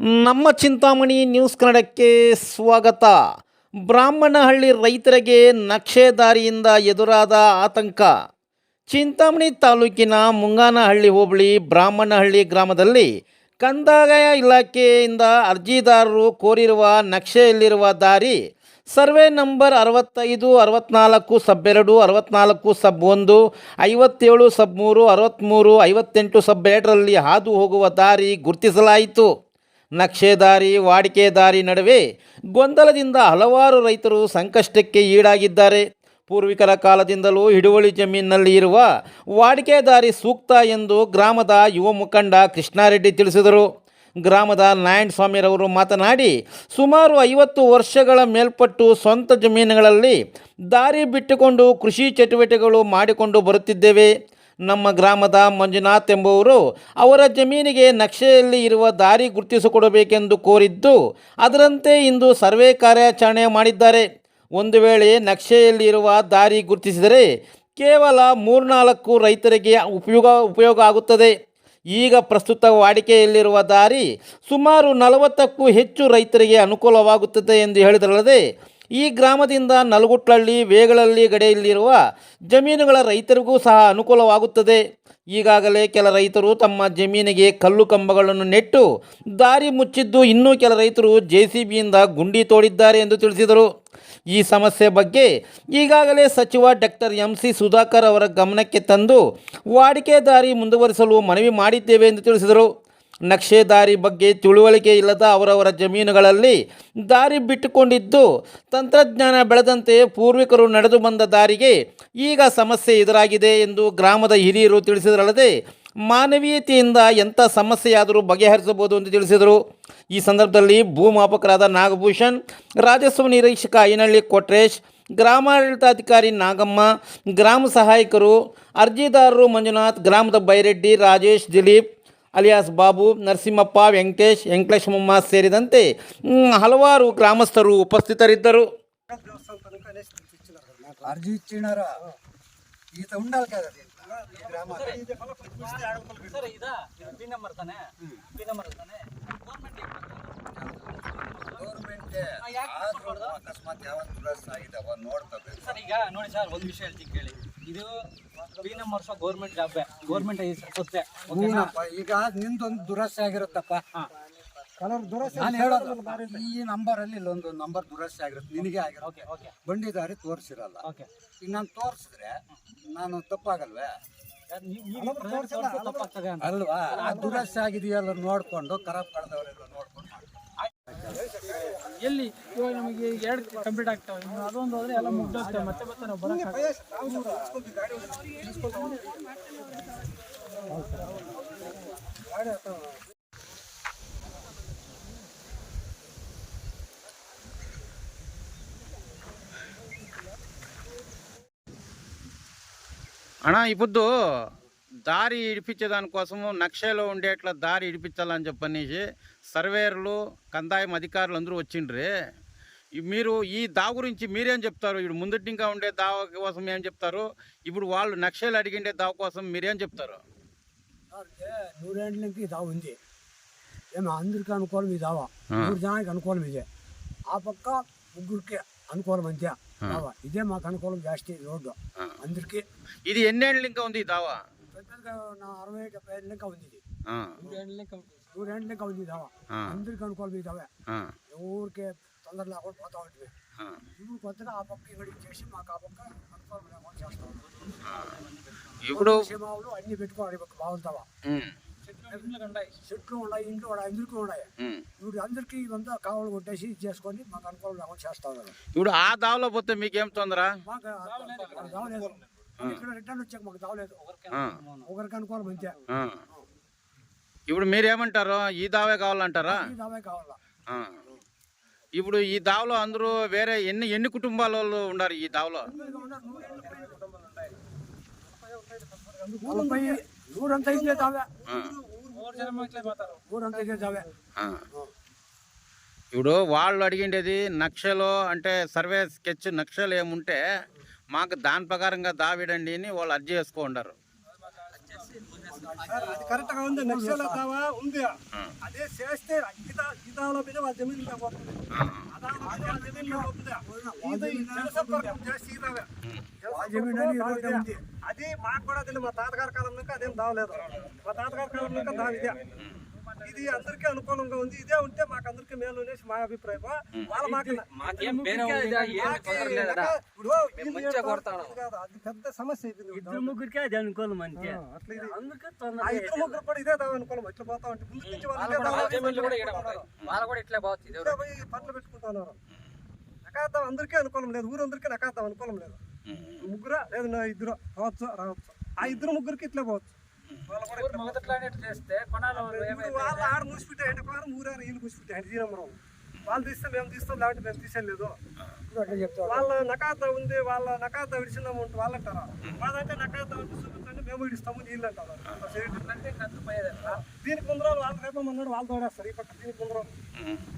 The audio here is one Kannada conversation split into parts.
ನಮ್ಮ ಚಿಂತಾಮಣಿ ನ್ಯೂಸ್ ಕನ್ನಡಕ್ಕೆ ಸ್ವಾಗತ. ಬ್ರಾಹ್ಮಣಹಳ್ಳಿ ರೈತರಿಗೆ ನಕ್ಷೆದಾರಿಯಿಂದ ಎದುರಾದ ಆತಂಕ. ಚಿಂತಾಮಣಿ ತಾಲೂಕಿನ ಮುಂಗಾನಹಳ್ಳಿ ಹೋಬಳಿ ಬ್ರಾಹ್ಮಣಹಳ್ಳಿ ಗ್ರಾಮದಲ್ಲಿ ಕಂದಾಯ ಇಲಾಖೆಯಿಂದ ಅರ್ಜಿದಾರರು ಕೋರಿರುವ ನಕ್ಷೆಯಲ್ಲಿರುವ ದಾರಿ ಸರ್ವೆ ನಂಬರ್ ಅರವತ್ತೈದು, ಅರವತ್ನಾಲ್ಕು ಎರಡು ಅರವತ್ನಾಲ್ಕು ಸಬ್ ಒಂದು ಐವತ್ತೇಳು ಸಬ್ ಮೂರು ಅರವತ್ತ್ಮೂರು ಐವತ್ತೆಂಟು ಸಬ್ ಎರಡರಲ್ಲಿ ಹಾದು ಹೋಗುವ ದಾರಿ ಗುರುತಿಸಲಾಯಿತು. ನಕ್ಷೆದಾರಿ, ವಾಡಿಕೆದಾರಿ ನಡುವೆ ಗೊಂದಲದಿಂದ ಹಲವಾರು ರೈತರು ಸಂಕಷ್ಟಕ್ಕೆ ಈಡಾಗಿದ್ದಾರೆ. ಪೂರ್ವಿಕರ ಕಾಲದಿಂದಲೂ ಹಿಡುವಳಿ ಜಮೀನಿನಲ್ಲಿ ಇರುವ ವಾಡಿಕೆದಾರಿ ಸೂಕ್ತ ಎಂದು ಗ್ರಾಮದ ಯುವ ಮುಖಂಡ ಕೃಷ್ಣಾರೆಡ್ಡಿ ತಿಳಿಸಿದರು. ಗ್ರಾಮದ ನಾರಾಯಣ ಸ್ವಾಮಿರವರು ಮಾತನಾಡಿ, ಸುಮಾರು ಐವತ್ತು ವರ್ಷಗಳ ಮೇಲ್ಪಟ್ಟು ಸ್ವಂತ ಜಮೀನುಗಳಲ್ಲಿ ದಾರಿ ಬಿಟ್ಟುಕೊಂಡು ಕೃಷಿ ಚಟುವಟಿಕೆಗಳು ಮಾಡಿಕೊಂಡು ಬರುತ್ತಿದ್ದೇವೆ. ನಮ್ಮ ಗ್ರಾಮದ ಮಂಜುನಾಥ್ ಎಂಬುವರು ಅವರ ಜಮೀನಿಗೆ ನಕ್ಷೆಯಲ್ಲಿ ಇರುವ ದಾರಿ ಗುರುತಿಸಿಕೊಡಬೇಕೆಂದು ಕೋರಿದ್ದು, ಅದರಂತೆ ಇಂದು ಸರ್ವೆ ಕಾರ್ಯಾಚರಣೆ ಮಾಡಿದ್ದಾರೆ. ಒಂದು ವೇಳೆ ನಕ್ಷೆಯಲ್ಲಿ ಇರುವ ದಾರಿ ಗುರುತಿಸಿದರೆ ಕೇವಲ ಮೂರ್ನಾಲ್ಕು ರೈತರಿಗೆ ಉಪಯೋಗ ಉಪಯೋಗ ಆಗುತ್ತದೆ. ಈಗ ಪ್ರಸ್ತುತ ವಾಡಿಕೆಯಲ್ಲಿರುವ ದಾರಿ ಸುಮಾರು ನಲವತ್ತಕ್ಕೂ ಹೆಚ್ಚು ರೈತರಿಗೆ ಅನುಕೂಲವಾಗುತ್ತದೆ ಎಂದು ಹೇಳಿದರಲ್ಲದೆ ಈ ಗ್ರಾಮದಿಂದ ನಲಗುಟ್ಲಳ್ಳಿ ವೇಗಳಹಳ್ಳಿ ಗಡೆಯಲ್ಲಿರುವ ಜಮೀನುಗಳ ರೈತರಿಗೂ ಸಹ ಅನುಕೂಲವಾಗುತ್ತದೆ. ಈಗಾಗಲೇ ಕೆಲ ರೈತರು ತಮ್ಮ ಜಮೀನಿಗೆ ಕಲ್ಲು ಕಂಬಗಳನ್ನು ನೆಟ್ಟು ದಾರಿ ಮುಚ್ಚಿದ್ದು ಇನ್ನೂ ಕೆಲ ರೈತರು ಜೆ ಸಿ ಗುಂಡಿ ತೋಡಿದ್ದಾರೆ ಎಂದು ತಿಳಿಸಿದರು. ಈ ಸಮಸ್ಯೆ ಬಗ್ಗೆ ಈಗಾಗಲೇ ಸಚಿವ ಡಾಕ್ಟರ್ ಎಂ ಸಿ ಸುಧಾಕರ್ ಅವರ ಗಮನಕ್ಕೆ ತಂದು ವಾಡಿಕೆ ದಾರಿ ಮುಂದುವರಿಸಲು ಮನವಿ ಮಾಡಿದ್ದೇವೆ ಎಂದು ತಿಳಿಸಿದರು. ನಕ್ಷೆ ದಾರಿ ಬಗ್ಗೆ ತಿಳುವಳಿಕೆ ಇಲ್ಲದ ಅವರವರ ಜಮೀನುಗಳಲ್ಲಿ ದಾರಿ ಬಿಟ್ಟುಕೊಂಡಿದ್ದು, ತಂತ್ರಜ್ಞಾನ ಬೆಳೆದಂತೆ ಪೂರ್ವಿಕರು ನಡೆದು ಬಂದ ದಾರಿಗೆ ಈಗ ಸಮಸ್ಯೆ ಎದುರಾಗಿದೆ ಎಂದು ಗ್ರಾಮದ ಹಿರಿಯರು ತಿಳಿಸಿದರಲ್ಲದೆ, ಮಾನವೀಯತೆಯಿಂದ ಎಂಥ ಸಮಸ್ಯೆಯಾದರೂ ಬಗೆಹರಿಸಬಹುದು ಎಂದು ತಿಳಿಸಿದರು. ಈ ಸಂದರ್ಭದಲ್ಲಿ ಭೂಮಾಪಕರಾದ ನಾಗಭೂಷಣ್, ರಾಜಸ್ವ ನಿರೀಕ್ಷಕ ಐನಹಳ್ಳಿ ಕೊಟ್ರೇಶ್, ಗ್ರಾಮಾಡಳಿತಾಧಿಕಾರಿ ನಾಗಮ್ಮ, ಗ್ರಾಮ ಸಹಾಯಕರು, ಅರ್ಜಿದಾರರು ಮಂಜುನಾಥ್, ಗ್ರಾಮದ ಬೈರೆಡ್ಡಿ, ರಾಜೇಶ್, ದಿಲೀಪ್ ಅಲಿಯಾಸ್ ಬಾಬು ನರಸಿಂಹಪ್ಪ ವೆಂಕಟೇಶ್ ವೆಂಕಟೇಶಮ್ಮ ಸೇರಿದಂತೆ ಹಲವಾರು ಗ್ರಾಮಸ್ಥರು ಉಪಸ್ಥಿತರಿದ್ದರು. ಅಕಸ್ಮಾತ್ ಯಾವ ನೋಡ್ತದೆ ಸರ್ ಈಗ ನೋಡಿ ಸರ್ ಒಂದ್ ವಿಷಯ ಹೇಳ್ತೀನಿ ಕೇಳಿ. ಇದು ಪಿ ನಂಬರ್ ವರ್ಷ ಗೌರ್ಮೆಂಟ್ ಜಾಬ್ ಗೌರ್ಮೆಂಟ್ ಕೊತ್ತೆ ಈಗ ನಿಂದೊಂದು ದುರಸ್ತಿ ಆಗಿರುತ್ತಪ್ಪ. ನಾನು ಹೇಳೋದು ಈ ನಂಬರ್ ಅಲ್ಲಿ ಇಲ್ಲೊಂದು ನಂಬರ್ ದುರಸ್ತಿ ಆಗಿರುತ್ತೆ. ನಿನಗೆ ಓಕೆ ಆಗಿರುತ್ತೆ. ಓಕೆ ಬಂಡಿ ದಾರಿ ತೋರಿಸಿರಲ್ಲ. ಓಕೆ ಈಗ ನಾನು ತೋರಿಸಿದ್ರೆ ನಾನು ತಪ್ಪಾಗಲ್ವೇ? ಅಲ್ವಾ ದುರಸ್ತಿ ಆಗಿದೆಯಲ್ಲ ನೋಡ್ಕೊಂಡು ಖರಾಬ್ ಕಳೆದವರೆಲ್ಲ ನೋಡ್ಕೊಂಡು. ಎಲ್ಲಿ? ಇವಾಗ ನಮಗೆ ಎರಡು ಕಂಪ್ಲೀಟ್ ಆಗ್ತಾವೆ. ಅದೊಂದು ಹೋದ್ರೆ ಎಲ್ಲ ಮುಗ್ದೋಗ್ತವೆ. ಮತ್ತೆ ಮತ್ತೆ ನಾವು ಬರೋಕ್ಕಾಗಲ್ಲ ಅಣ್ಣ, ಈ దారి ఇడిపించే దానికోసము నక్షలో ఉండేట్ల దారి ఇడిపించాలని చెప్పనేసి సర్వేయర్లు కందాయం అధికారులు అందరూ వచ్చిండ్రి. మీరు ఈ దా గురించి మీరేం చెప్తారు? ఇప్పుడు ముందటి ఇంకా ఉండే దావ కోసం ఏం చెప్తారు? ఇప్పుడు వాళ్ళు నక్షలు అడిగిండే దావ కోసం మీరేం చెప్తారు? నూరేండ్లకి దావ ఉంది. ఏమో అందరికి అనుకూలం ఈ దావా. నూరు జనానికి అనుకూలం ఇదే. ఆ పక్క ముగ్గురికి అనుకూలం అంతే. దావా. ఇదే మాకు అనుకూలం జాస్తి రోడ్డు. అందరికి. ఇది ఎన్నేళ్ళు ఇంకా ఉంది ఈ దావా? పెద్దగా నా అరవై డెబ్బై ఏళ్ళ లెక్క ఉంది ఇది. ఆ, నూరేండ్ల లెక్క ఉంది. ఈ దావా ఆ. అందరికి అనుకూలం ఈ దావా ఆ, ఎవరికి తొందర లేకుండా పోతా ఉంటుంది. ఆ. ఇప్పుడు కొత్తగా ఆ పక్క ఇక్కడికి చేసి మాకు ఆ పక్క లేకుండా చేస్తాం ఇప్పుడు సీమావులు అన్ని పెట్టుకోవాలి పక్క బాగుంటావా? చెట్లు ఉన్నాయి. ఇంట్లో ఉన్నాయి అందరికీ ఉన్నాయి. ఇప్పుడు అందరికీ ఇదంతా కావాలి కొట్టేసి చేసుకొని మాకు అనుకూలం లేకుండా చేస్తా ఉన్నారు. ఇప్పుడు ఆ దావలో పోతే మీకేం తొందర? మాకు ఇక్కడ రిటర్న్ వచ్చాక మాకు దావలేదు. ఆ, ఒకరికి అనుకూలం అంతే. ఆ. ఇప్పుడు మీరేమంటారు ఈ దావే కావాలంటారా? ఈ దావే కావాలా? ఆ. ఇప్పుడు ఈ దావలో అందరూ వేరే ఎన్ని ఎన్ని కుటుంబాల వాళ్ళు ఉన్నారు ఈ దావలో? నలభై ఊరంతా ఇదే దావే. ఆ, ఊరంతా ఇదే దావే. ఆ. ఇప్పుడు వాళ్ళు అడిగిండేది నక్షలో అంటే సర్వే స్కెచ్ నక్షలు ఏముంటే మాకు దాని ప్రకారంగా దావిడండి అని వాళ్ళు అర్జీ అది కరెక్ట్గా ఉంది. నక్సల్ దావా ఉంది అదే చేస్తే ఇదా ఇదాల మీద వాళ్ళ జమీన్. అది మాకు కూడా తెలియదు. మా తాతగారి కాలం నుంచి అదేం దావలేదు. మా తాతగారి కాలం నుంచి దావ ఇది అందరికి అనుకూలంగా ఉంది. ఇదే ఉంటే మాకు అందరికి మేలు అనేసి మా అభిప్రాయం వాళ్ళ మాకు పెద్ద సమస్య ఇద్దరు ముగ్గురికే అది అనుకూలం అంతే. ఇద్దరు ముగ్గురు కూడా ఇదే అనుకూలం ఇట్లా పోతా ఉంటే ముందు నుంచి వాళ్ళు పెట్టుకుంటాను నకాద్దాం అందరికీ అనుకూలం లేదు. ఊరందరికీ నకాద్దాం అనుకూలం లేదు. ముగ్గురా? లేదు ఇద్దరు. రావచ్చు? రావచ్చు? ఆ ఇద్దరు ముగ్గురికి ఇట్లా పోవచ్చు. మొదట్లానే చేస్తే కొనాలి వాళ్ళు ఆడ మూసిపెట్టే వారం ఊరారు వీళ్ళు మూసిపెట్టే వాళ్ళు తీస్తే మేము తీస్తాం లేకపోతే మేము తీసేయలేదు. అట్లా వాళ్ళ నకాత ఉంది వాళ్ళ నకాత విడిచినాము అంటే వాళ్ళు అంటారా? వాళ్ళంటే నకాత ఉంటే చూపించండి మేము విడిస్తాము వీళ్ళు అంటారు? అట్లా చేయడం. అంటే కత్తు పోయేది దీనికి ముందు రోజు వాళ్ళు రేపు మన్నాడు వాళ్ళు తోడేస్తారు ఈ పక్క దీనికి ముందు రోజు.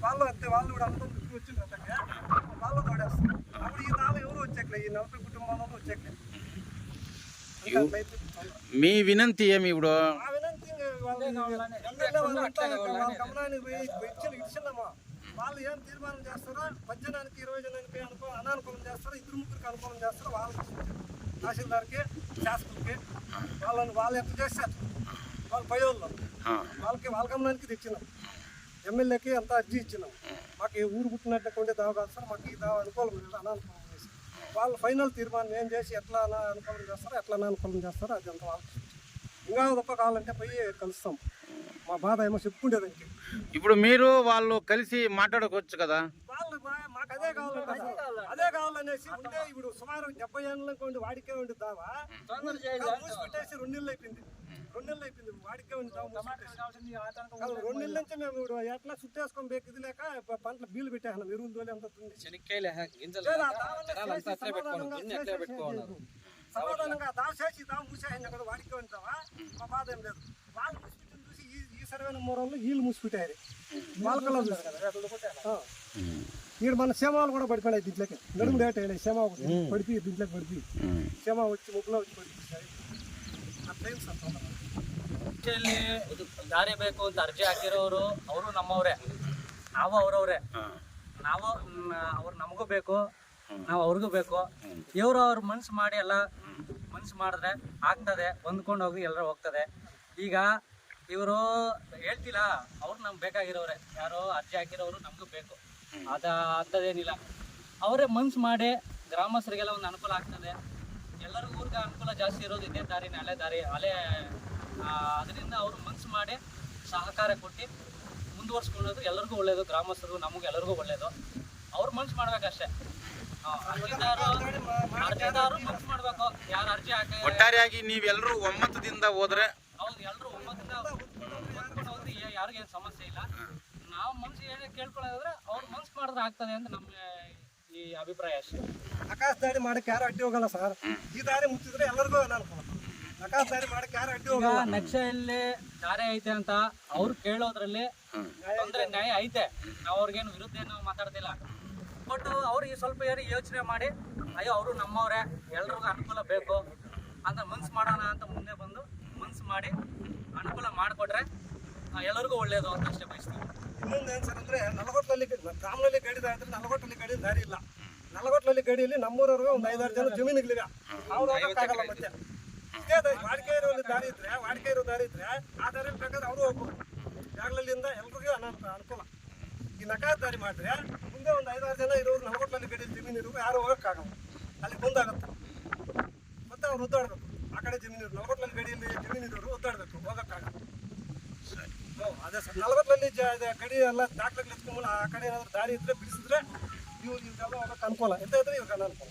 వాళ్ళు అంతే వాళ్ళు కూడా ఇప్పుడు వచ్చిండ్రు అట్టకే వాళ్ళు తోడేస్తారు అప్పుడు ఈ నాలుగు ఎవరు వచ్చేట్లే ఈ నలభై కుటుంబాలలో వచ్చేట్లే ఇంకా అట్లయితే తొందర. మీ వినంతి ఏమి ఇప్పుడు? ఆ. వినంతి వాళ్ళు వాళ్ళ గమనానికి పోయి ఇచ్చిన ఇచ్చినామా వాళ్ళు ఏం తీర్మానం చేస్తారో పద్దెనానికి ఇరవై జనానికి అనుకో అనానుకూలం చేస్తారో ఇద్దరు ముగ్గురికి అనుకూలం చేస్తారో వాళ్ళకి తహసీల్దార్కి శాసకులకి వాళ్ళని వాళ్ళు ఎట్లా చేస్తారు వాళ్ళు పై వాళ్ళు వాళ్ళకి వాళ్ళ గమనానికి తెచ్చినాం ఎమ్మెల్యేకి అంతా అర్జీ ఇచ్చినాం. మాకు ఈ ఊరు పుట్టినట్టు ఉండే దావ కాదు సార్ మాకు ఈ దావ అనుకూలం లేదు అనానుకూలం చేసి వాళ్ళు ఫైనల్ తీర్మానం ఏం చేసి ఎట్లా అనా- అనుకూలం చేస్తారో ఎట్లా అనానుకూలం చేస్తారో అది అంత వాళ్ళకి ఇంకా గొప్ప కావాలంటే పోయి కలుస్తాం. మా బాధ ఏమో చెప్పుకుండేదానికి ఇప్పుడు మీరు వాళ్ళు కలిసి మాట్లాడుకోవచ్చు కదా? వాళ్ళు మాకు అదే కావాలంటే అదే కావాలనేసి ఉండే ఇప్పుడు సుమారు డెబ్బై ఏళ్ళకి వాడికే ఉండి దావా మూసి పెట్టేసి రెండు నెలలు అయిపోయింది. రెండు నెలలు అయిపోయింది వాడికే రెండు నెలల నుంచి మేము ఎట్లా చుట్టేసుకొని బేక్ ఇది లేక పంటలు బీలు పెట్టాను ఎరువులు తోలి అంత సమాధానంగా దాని చేసి దాని మూసేసిన కూడా వాడికే ఉంటావా? ప్రమాదం లేదు. వాళ్ళు ముసిపెట్టిన చూసి ఈ సర్వే మూడంలో వీళ్ళు ముసిపెట్టారు వాళ్ళకల్లో చూసి కదా. ఇక్కడ మన సేమాలు కూడా పడిపోయాయి దీంట్లోకి. నడుము లేట్ అయినాయి సేమ పడిపి దీంట్లోకి పడిపి సేమ వచ్చి ముగ్గులో వచ్చి పడిపోయి. ಕೃಷಿಯಲ್ಲಿ ಇದು ದಾರಿ ಬೇಕು ಅಂತ ಅರ್ಜಿ ಹಾಕಿರೋರು ಅವರು ನಮ್ಮವರೇ. ನಾವು ಅವ್ರವ್ರೆ. ನಾವು ಅವ್ರು ನಮಗೂ ಬೇಕು ನಾವು ಅವ್ರಿಗೂ ಬೇಕು. ಇವರು ಅವ್ರ ಮನ್ಸು ಮಾಡಿ ಎಲ್ಲ ಮನ್ಸು ಮಾಡಿದ್ರೆ ಆಗ್ತದೆ ಹೊಂದ್ಕೊಂಡು ಹೋಗಿ ಎಲ್ಲರೂ ಹೋಗ್ತದೆ. ಈಗ ಇವರು ಹೇಳ್ತಿಲ್ಲ ಅವ್ರು ನಮ್ಗೆ ಬೇಕಾಗಿರೋರೆ. ಯಾರೋ ಅರ್ಜಿ ಹಾಕಿರೋರು ನಮಗೂ ಬೇಕು. ಅದ ಅಂಥದ್ದೇನಿಲ್ಲ ಅವರೇ ಮನ್ಸು ಮಾಡಿ ಗ್ರಾಮಸ್ಥರಿಗೆಲ್ಲ ಒಂದು ಅನುಕೂಲ ಆಗ್ತದೆ. ಎಲ್ಲರಿಗೂ ಊರಿಗೆ ಅನುಕೂಲ ಜಾಸ್ತಿ ಇರೋದು ಇದೇ ದಾರಿ ಹಳೆ ದಾರಿ. ಹಳೆ ಅದರಿಂದ ಅವರು ಮನ್ಸು ಮಾಡಿ ಸಹಕಾರ ಕೊಟ್ಟು ಮುಂದುವರ್ಸ್ಕೊಳ್ಳೋದು ಎಲ್ಲರಿಗೂ ಒಳ್ಳೆಯದು ಗ್ರಾಮಸ್ಥರು ನಮಗೂ ಎಲ್ಲರಿಗೂ ಒಳ್ಳೇದು. ಅವ್ರು ಮನ್ಸು ಮಾಡ್ಬೇಕಷ್ಟೇ. ಮನ್ಸು ಮಾಡ್ಬೇಕು. ಯಾರು ಅರ್ಜಿ ಹಾಕಿ ಒಟ್ಟಾರೆಯಾಗಿ ನೀವೆಲ್ಲರೂ ಒಮ್ಮತದಿಂದ ಹೋದ್ರೆ ಹೌದು ಎಲ್ಲರೂ ಒಮ್ಮತದಿಂದ ಹೊಂದ್ಕೊಂಡು ಹೋದ್ರೆ ಯಾ- ಯಾರಿಗೂ ಏನು ಸಮಸ್ಯೆ ಇಲ್ಲ. ನಾವು ಮನ್ಸು ಹೇಳಿ ಕೇಳ್ಕೊಳ್ಳೋದಾದ್ರೆ ಅವ್ರು ಮನ್ಸು ಮಾಡಿದ್ರೆ ಆಗ್ತದೆ ಅಂತ ನಮ್ಮ ಈ ಅಭಿಪ್ರಾಯ ಅಷ್ಟೇ. ಆಕಾಶ ದಾರಿ ಮಾಡಕ್ಕೆ ಯಾರು ಅಡ್ಡಿ ಹೋಗಲ್ಲ ಸರ್. ಈ ದಾರಿ ಮುಚ್ಚಿದ್ರೆ ಎಲ್ಲರಿಗೂ ಅನಾನುಕೂಲ ಆಕಾಶ ದಾರಿ ಮಾಡಕ್ಕೆ ಯಾರು ಅಡ್ಡಿ ಈಗ ಹೋಗಲ್ಲ. ನಕ್ಷೆಯಲ್ಲಿ ದಾರಿ ಐತೆ ಅಂತ ಅವ್ರು ಕೇಳೋದ್ರಲ್ಲಿ ತೊಂದ್ರೆ ನ್ಯಾಯ ಐತೆ. ನಾವು ಅವ್ರಿಗೇನು ವಿರುದ್ಧ ಏನು ಮಾತಾಡ್ತಿಲ್ಲ ಬಟ್ ಅವ್ರಿಗೆ ಸ್ವಲ್ಪ ಯಾರು ಯೋಚನೆ ಮಾಡಿ ಅಯ್ಯೋ ಅವರು ನಮ್ಮವ್ರೆ ಎಲ್ರಿಗೂ ಅನುಕೂಲ ಬೇಕು ಅಂತ ಮನ್ಸು ಮಾಡೋಣ ಅಂತ ಮುಂದೆ ಬಂದು ಮನ್ಸು ಮಾಡಿ ಅನುಕೂಲ ಮಾಡಿಕೊಟ್ರೆ ಎಲ್ಲರಿಗೂ ಒಳ್ಳೇದು ಅಂತ ಅಷ್ಟೇ ಬಯಸ್ತೀವಿ ಇನ್ನೊಂದು ಏನು ಸರ್ ಅಂದರೆ ನಲವತ್ತಲ್ಲಿ ಗ್ರಾಮದಲ್ಲಿ ಗಡಿ ದಾರಿ ಇದ್ರೆ ನಲವತ್ತಲ್ಲಿ ಗಡಿ ದಾರಿ ಇಲ್ಲ. ನಲವತ್ತಲ್ಲಿ ಗಡಿಯಲ್ಲಿ ನಮ್ಮೂರವ್ರಿಗೆ ಒಂದು ಐದಾರು ಜನ ಜಮೀನುಗಳಿವೆ. ಅವ್ರು ಹೋಗೋಕ್ಕಾಗಲ್ಲ ಮತ್ತೆ. ಇದೇ ದಾರಿ ವಾಡಿಕೆ ಇರೋ ದಾರಿ ಇದ್ರೆ ವಾಡಿಕೆ ಇರೋ ದಾರಿ ಇದ್ರೆ ಆ ದಾರಿಯಲ್ಲಿ ಬೇಕಾದ್ರೆ ಅವರು ಹೋಗ್ಬೋದು. ಜಾಗಲಲ್ಲಿಂದ ಎಲ್ರಿಗೂ ಅನಾನುಕೂಲ ಅನುಕೂಲ. ಈ ನಕಾರ ದಾರಿ ಮಾಡಿದ್ರೆ ಮುಂದೆ ಒಂದು ಐದಾರು ಜನ ಇರೋರು ನಲವತ್ತಲ್ಲಿ ಗಡಿ ಜಮೀನು ಇರೋರು ಯಾರು ಹೋಗೋಕ್ಕಾಗಲ್ಲ ಅಲ್ಲಿ ಮುಂದಾಗುತ್ತೆ ಮತ್ತೆ ಅವ್ರು ಉದ್ದಾಡಬೇಕು ಆ ಕಡೆ ಜಮೀನು ನಲವತ್ತಲ್ಲಿ ಗಡಿಯಲ್ಲಿ ಜಮೀನು ಇರೋರು ಒದ್ದಾಡ್ಬೇಕು. ಹೋಗೋಕ್ಕಾಗಲ್ಲ ಅದೇ ಸರ್. ನಲವತ್ತರಲ್ಲಿ ಜ- ಗಡಿ ಎಲ್ಲ ದಾಖಲೆಗಳು ಎತ್ಕೊಂಡ್ಮೇಲೆ ಆ ಕಡೆ ಏನಾದ್ರೂ ದಾರಿ ಇದ್ರೆ ಬಿಡಿಸಿದ್ರೆ ಇವ್ರು ಇವ್ರಿಗೆಲ್ಲ ಹೋಗಕ್ಕೆ ಅನುಕೂಲ ಎಂತ ಇದ್ರೆ ಇವ್ರಿಗೆ ಅನುಕೂಲ